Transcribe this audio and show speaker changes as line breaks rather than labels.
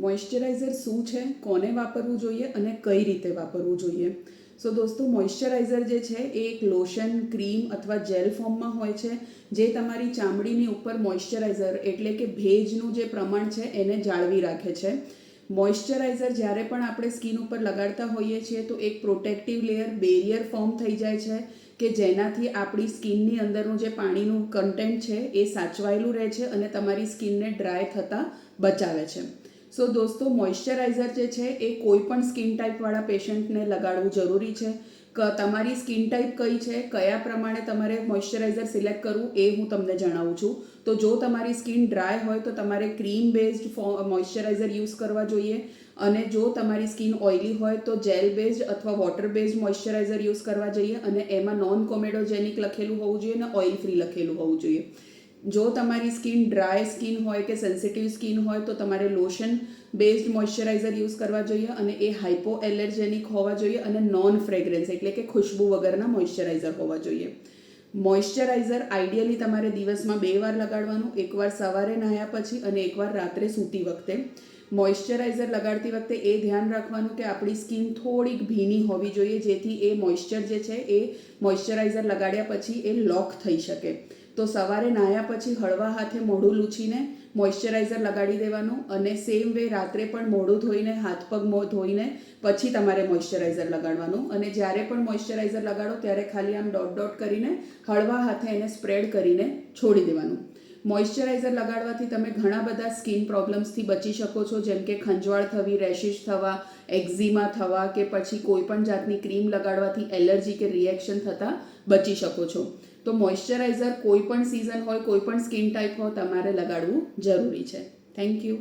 Moisturiser શું છે? કોને વાપરવું જોઈએ અને કઈ રીતે વાપરવું જોઈએ? સો દોસ્તો મોઇશ્ચરાઇઝર જે છે એ એક લોશન ક્રીમ અથવા જેલ ફોર્મમાં હોય છે, જે તમારી ચામડીની ઉપર મોઇશ્ચરાઇઝર એટલે કે ભેજનું જે પ્રમાણ છે એને જાળવી રાખે છે. મોઇશ્ચરાઇઝર જ્યારે પણ આપણે સ્કિન ઉપર લગાડતા હોઈએ છીએ તો એક પ્રોટેક્ટિવ લેયર બેરિયર ફોર્મ થઈ જાય છે કે જેનાથી આપણી સ્કિનની અંદરનું જે પાણીનું કન્ટેન્ટ છે એ સાચવાયેલું રહે છે અને તમારી સ્કિનને ડ્રાય થતાં બચાવે છે. સો દોસ્તો મોઇશ્ચરાઇઝર જે છે એ કોઈ પણ સ્કિન ટાઈપવાળા પેશન્ટને લગાડવું જરૂરી છે. ક, તમારી સ્કિન ટાઈપ કઈ છે, કયા પ્રમાણે તમારે મોઇશ્ચરાઇઝર સિલેક્ટ કરવું એ હું તમને જણાવું છું. તો જો તમારી સ્કિન ડ્રાય હોય તો તમારે ક્રીમ બેઝડ મોઇશ્ચરાઇઝર યુઝ કરવા જોઈએ. અને જો તમારી સ્કિન ઓઇલી હોય તો જેલ બેઝડ અથવા વોટર બેઝડ મોઇશ્ચરાઇઝર યુઝ કરવા જોઈએ. અને એમાં નોન કોમેડોજેનિક લખેલું હોવું જોઈએ અને ઓઇલ ફ્રી લખેલું હોવું જોઈએ. જો તમારી સ્કિન ડ્રાય સ્કિન હોય કે સેન્સિટિવ સ્કિન હોય, તો તમારે લોશન બેઝડ મોઇશ્ચરાઇઝર યુઝ કરવા જોઈએ અને એ હાઇપો એલર્જેનિક હોવા જોઈએ અને નોન ફ્રેગ્રન્સ એટલે કે ખુશ્બુ વગરના મોઇશ્ચરાઇઝર હોવા જોઈએ. મોઇશ્ચરાઇઝર આઈડિયલી તમારે દિવસમાં બે વાર લગાડવાનું, એકવાર સવારે નહાયા પછી અને એકવાર રાત્રે સૂતી વખતે. મોઇશ્ચરાઇઝર લગાડતી વખતે એ ધ્યાન રાખવાનું કે આપણી સ્કિન થોડીક ભીની હોવી જોઈએ, જેથી એ મોઇશ્ચર જે છે એ મોઇશ્ચરાઇઝર લગાડ્યા પછી એ લોક થઈ શકે. તો સવારે નાહ્યા પછી હળવા હાથે મોઢું લૂછીને મોઇશ્ચરાઇઝર લગાડી દેવાનું અને સેમ વે રાત્રે પણ મોઢું ધોઈને, હાથ પગ મોં, ધોઈને પછી તમારે મોઇશ્ચરાઇઝર લગાડવાનું. અને જ્યારે પણ મોઇશ્ચરાઇઝર લગાડો ત્યારે ખાલી આમ ડોટ ડોટ કરીને હળવા હાથે એને સ્પ્રેડ કરીને છોડી દેવાનું. મોઇશ્ચરાઇઝર લગાડવાથી તમે ઘણા બધા સ્કિન પ્રોબ્લેમ્સથી બચી શકો છો. જેમ કે ખંજવાળ થવી રેશિશ થવા એક્ઝિમા થવા કે પછી કોઈ પણ જાતની ક્રીમ લગાડવાથી એલર્જી કે રિએક્શન થતાં બચી શકો છો. તો મોઇશ્ચરાઇઝર કોઈ પણ સિઝન હોય, કોઈ પણ સ્કિન ટાઈપ હોય, તમારે લગાડવું જરૂરી છે. Thank you